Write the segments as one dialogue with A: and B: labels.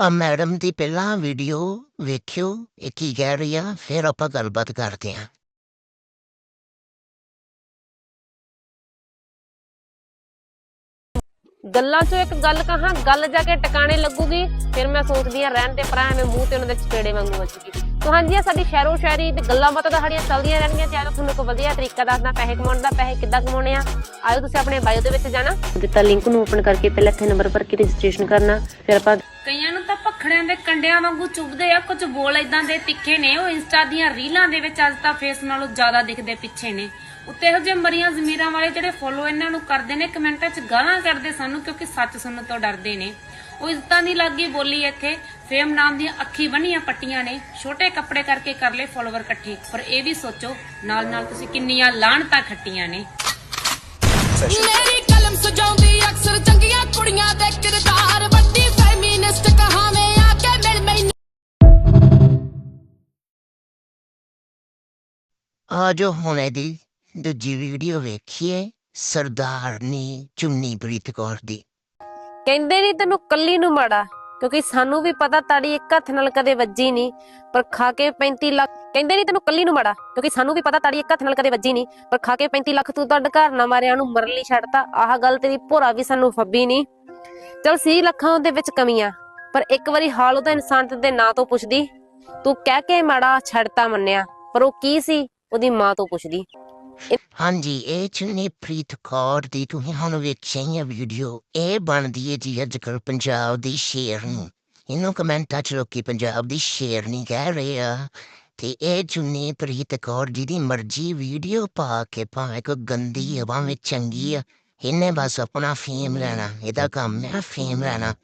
A: ਆ ਮੈਡਮ ਦੀ ਪਹਿਲਾਂ ਵੀਡੀਓ ਵੇਖਿਓ, ਇਹ ਕੀ ਕਹਿ ਰਹੀ ਆ, ਫਿਰ ਆਪਾਂ ਗੱਲਬਾਤ ਕਰਦੇ ਹਾਂ।
B: ਗੱਲਾਂ 'ਚੋਂ ਇੱਕ ਗੱਲ ਕਹਾਂ, ਗੱਲ ਜਾ ਕੇ ਟਿਕਾਣੇ ਲੱਗੂਗੀ, ਫਿਰ ਮੈਂ ਸੋਚਦੀ ਆ ਰਹਿਣ ਤੇ ਭਰਾ ਐਵੇਂ ਮੂੰਹ ਤੇ ਉਹਨਾਂ ਦੇ ਚਪੇੜੇ ਵਾਂਗੂ ਵੱਜੂਗੀ ਤਾਂ ਹਾਂਜੀ ਇਹ ਸਾਡੀ ਸ਼ਹਿਰੋ ਸ਼ਾਇਰੀ ਤੇ ਗੱਲਾਂ ਬਾਤਾਂ ਤਾਂ ਸਾਡੀਆਂ ਚੱਲਦੀਆਂ ਰਹਿਣਗੀਆਂ, ਤੇ ਅੱਜ ਤੁਹਾਨੂੰ ਕੋਈ ਵਧੀਆ ਤਰੀਕਾ ਦੱਸਦਾ, ਪੈਸੇ ਕਮਾਉਣ ਦਾ, ਪੈਸੇ ਕਿੱਦਾਂ ਕਮਾਉਣੇ ਆ ਆਇਓ ਤੁਸੀਂ ਆਪਣੇ ਬਾਇਓ ਦੇ ਵਿੱਚ ਜਾਣਾ। ਦਿੱਤਾ ਲਿੰਕ ਨੂੰ ਓਪਨ ਕਰਕੇ ਪਹਿਲਾਂ ਇੱਥੇ ਨੰਬਰ ਭਰ ਕੇ ਰਜਿਸਟ੍ਰੇਸ਼ਨ ਕਰਨਾ, ਫਿਰ ਆਪਾਂ
C: ਕਈਆਂ ਨੂੰ ਤਾਂ ਭਖੜਿਆਂ ਦੇ ਕੰਡਿਆਂ ਵਾਂਗੂ ਚੁੱਭਦੇ ਆ, ਕੁਝ ਬੋਲ ਇਦਾਂ ਦੇ ਤਿੱਖੇ ਨੇ, ਉਹ ਇੰਸਟਾ ਦੀਆਂ ਰੀਲਾਂ ਦੇ ਵਿੱਚ ਅੱਜ ਤਾਂ ਫੇਸ ਨਾਲੋਂ ਜ਼ਿਆਦਾ ਦਿਖਦੇ ਪਿੱਛੇ ਨੇ। ਉੱਤੇ ਇਹੋ ਜਿਹੇ ਮਰੀਆਂ ਜ਼ਮੀਰਾਂ ਵਾਲੇ ਜਿਹੜੇ ਫੋਲੋ ਇਹਨਾਂ ਨੂੰ ਕਰਦੇ ਨੇ ਕਮੈਂਟਾਂ 'ਚ ਗਾਲਾਂ ਕੱਢਦੇ ਸਾਨੂੰ ਕਿਉਂਕਿ ਸੱਚ ਸੁਣਨ ਤੋਂ ਡਰਦੇ ਨੇ। ਉਹ ਇੱਜ਼ਤਾਂ ਦੀ ਲੱਗੀ ਬੋਲੀ ਇੱਥੇ। ਫੇਮ ਨਾਮ ਦੀਆਂ ਅੱਖੀ ਬੰਨੀਆਂ ਪੱਟੀਆਂ ਨੇ। ਛੋਟੇ ਕੱਪੜੇ ਕਰਕੇ ਕਰ ਲਏ ਫੋਲੋਵਰ ਇਕੱਠੇ। ਪਰ ਇਹ ਵੀ ਸੋਚੋ ਨਾਲ ਨਾਲ ਤੁਸੀਂ ਕਿੰਨੀਆਂ ਲਾਹਣਤਾਂ ਖੱਟੀਆਂ ਨੇ।
D: ਮੇਰੀ ਕਲਮ ਸਜਾਉਂਦੀ ਅਕਸਰ ਚੰਗੀਆਂ ਕੁੜੀਆਂ ਦੇ ਕਿਰਦਾਰ। ਵੱਡੀ ਫੈਮਿਨਿਸਟ ਕਹਾਵੇਂ ਆ ਕੇ ਮਿਲ ਮੈਨੂੰ?
A: ਆ ਜੋ ਹੁਣ ਇਹਦੀ ਦੂਜੀ ਵੀਡੀਓ ਵੇਖੀਏ ਸਰਦਾਰਨੀ ਚੁੰਨੀ ਪ੍ਰੀਤ ਕੌਰ ਦੀ।
B: ਕਹਿੰਦੇ ਨਹੀਂ ਤੈਨੂੰ ਕੱਲੀ ਨੂੰ ਮਾੜਾ, ਕਿਉਂਕਿ ਸਾਨੂੰ ਵੀ ਪਤਾ ਤਾੜੀ ਇੱਕ ਹੱਥ ਨਾਲ ਕਦੇ ਵੱਜੀ ਨਹੀਂ, ਪਰ ਖਾ ਕੇ 35 ਲੱਖ ਕਹਿੰਦੇ ਨਹੀਂ ਤੈਨੂੰ ਕੱਲੀ ਨੂੰ ਮਾੜਾ, ਕਿਉਂਕਿ ਸਾਨੂੰ ਵੀ ਪਤਾ ਤਾੜੀ ਇੱਕ ਹੱਥ ਨਾਲ ਕਦੇ ਵੱਜੀ ਨਹੀਂ, ਪਰ ਖਾ ਕੇ 35 ਲੱਖ ਤੂੰ ਤਾਂ ਘਰ ਨਾ ਮਾਰਿਆ ਨੂੰ ਮਰਨ ਲਈ ਛੱਡਤਾ, ਆਹ ਗੱਲ ਤੇਰੀ ਭੋਰਾ ਵੀ ਸਾਨੂੰ ਫੱਬੀ ਨਹੀਂ। ਚਲ ਸੀ ਲੱਖਾਂ ਉਹਦੇ ਵਿੱਚ ਕਮੀਆਂ, ਪਰ ਇੱਕ ਵਾਰੀ ਹਾਲ ਉਹਦਾ ਇਨਸਾਨ ਦੇ ਨਾਂ ਤੋਂ ਪੁੱਛਦੀ, ਤੂੰ ਕਹਿ ਕੇ ਮਾੜਾ ਛੱਡਤਾ ਮੰਨਿਆ, ਪਰ ਉਹ ਕੀ ਸੀ, ਉਹਦੀ ਮਾਂ ਤੋਂ ਪੁੱਛਦੀ।
A: ਹਾਂਜੀ, ਇਹ ਚੁੰਨੀ ਪ੍ਰੀਤ ਕੌਰ ਦੀ ਤੁਸੀਂ ਹੁਣ ਵੇਖਿਆ ਹੀ ਵੀਡੀਓ। ਇਹ ਬਣਦੀ ਹੈ ਜੀ ਅੱਜ ਕੱਲ੍ਹ ਪੰਜਾਬ ਦੀ ਸ਼ੇਰਨੀ ਇਹਨੂੰ ਕਮੈਂਟਾਂ ਚ ਲੋਕੀ ਪੰਜਾਬ ਦੀ ਸ਼ੇਰਨੀ ਕਹਿ ਰਹੇ ਆ। ਤੇ ਇਹ ਚੁੰਨੀ ਪ੍ਰੀਤ ਕੌਰ ਜੀ ਦੀ ਮਰਜ਼ੀ ਵੀਡੀਓ ਪਾ ਕੇ ਭਾਵੇਂ ਕੋਈ ਗੰਦੀ ਆ ਭਾਵੇਂ ਚੰਗੀ ਆ, ਇਹਨੇ ਬਸ ਆਪਣਾ ਫੇਮ ਲੈਣਾ। ਇਹਦਾ ਕੰਮ ਹੈ ਫੇਮ ਲੈਣਾ।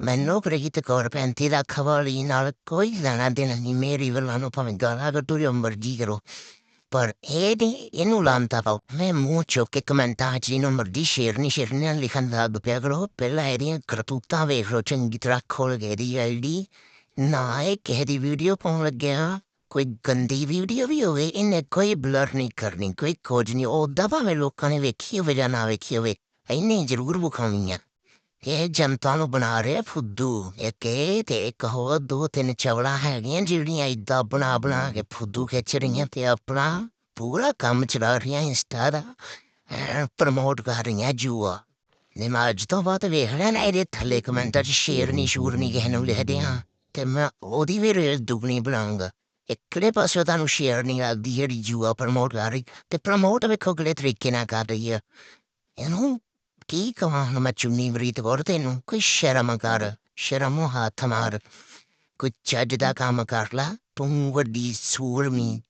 A: ਮੈਨੂੰ ਪ੍ਰੀਤ ਕੌਰ 35 ਲੱਖ ਵਾਲੀ ਨਾਲ ਕੋਈ ਲੈਣਾ ਦੇਣਾ ਨਹੀਂ। ਮੇਰੀ ਵੱਲੋਂ ਨੂੰ ਭਾਵੇਂ ਗਾਲਾਂ ਕੱਢੋ, ਜੋ ਮਰਜ਼ੀ ਕਰੋ। ਪਰ ਇਹ ਨਹੀਂ ਇਹਨੂੰ ਲਾਂਤਾ ਪਾਓ ਮੈਂ ਮੂੰਹ ਚੁੱਕ ਕੇ ਕਮੈਂਟਾਂ 'ਚ ਇਹਨੂੰ ਮਰਦੀ ਸ਼ੇਰਨੀ ਸ਼ੇਰਨੀ ਲਿਖਣ ਦਾ ਪਿਆ ਕਰੋ ਪਹਿਲਾਂ ਇਹਦੀਆਂ ਕਰਤੂਤਾਂ ਵੇਖ ਲਓ ਚੰਗੀ ਤਰ੍ਹਾਂ ਖੋਲ ਕੇ ਦੀ ਆਈਡੀ ਨਾ ਇਹ ਕਿਸੇ ਦੀ ਵੀਡੀਓ ਪਾਉਣ ਲੱਗਿਆ ਕੋਈ ਗੰਦੀ ਵੀਡੀਓ ਵੀ ਹੋਵੇ ਇਹਨੇ ਕੋਈ ਬਲਰ ਨਹੀਂ ਕਰਨੀ ਕੋਈ ਖੋਜ ਨਹੀਂ ਉਹ ਉਹਦਾ ਭਾਵੇਂ ਲੋਕਾਂ ਨੇ ਵੇਖੀ ਹੋਵੇ ਜਾਂ ਨਾ ਵੇਖੀ ਹੋਵੇ ਇਹਨੇ ਜ਼ਰੂਰ ਵਿਖਾਉਣੀ ਆ ਇਹ ਜਨਤਾ ਨੂੰ ਬਣਾ ਰਿਹਾ ਫੁੱਦੂ। ਇੱਕ ਇਹ ਤੇ ਇੱਕ ਹੋਰ ਦੋ ਤਿੰਨ ਚਵਲਾ ਹੈਗੀਆਂ ਜਿਹੜੀਆਂ ਏਦਾਂ ਬਣਾ ਬਣਾ ਕੇ ਫੁੱਦੂ ਖਿੱਚ ਰਹੀਆਂ ਤੇ ਆਪਣਾ ਪੂਰਾ ਕੰਮ ਚਲਾ ਰਹੀਆਂ ਇੰਸਟਾ ਦਾ ਪ੍ਰਮੋਟ ਕਰ ਰਹੀਆਂ ਜੂਆ। ਨੇ ਮੈਂ ਅੱਜ ਤੋਂ ਬਾਅਦ ਵੇਖ ਨਾ ਇਹਦੇ ਥੱਲੇ ਕਮੈਂਟਾਂ 'ਚ ਸ਼ੇਰ ਨਹੀਂ ਸ਼ੂਰ ਨਹੀਂ ਕਿਸੇ ਨੂੰ ਲਿਖਦੇ ਹਾਂ। ਤੇ ਮੈਂ ਉਹਦੀ ਵੀ ਰੇਲ ਦੁਗਣੀ ਬਣਾਉਂਗਾ ਇਕਲੇ ਪਾਸੇ ਤੁਹਾਨੂੰ ਸ਼ੇਅਰ ਨਹੀਂ ਲੱਗਦੀ ਜਿਹੜੀ ਜੂਆ ਪ੍ਰਮੋਟ ਕਰ ਰਹੀ ਤੇ ਪ੍ਰਮੋਟ ਵੇਖੋ ਕਿਹੜੇ ਤਰੀਕੇ ਨਾਲ ਕਰ ਰਹੀ ਹੈ ਇਹਨੂੰ ਕੀ ਕਹਾਂ ਹੁਣ ਮੈਂ ਚੁੰਨੀ ਮਰੀਤ ਕੌਰ ਤੈਨੂੰ ਕੋਈ ਸ਼ਰਮ ਕਰ ਸ਼ਰਮ ਹੱਥ ਮਾਰ ਕੋਈ ਚੱਜ ਦਾ ਕੰਮ ਕਰ ਲਾ ਤੂੰ ਵੱਡੀ ਸੂਰਮੀ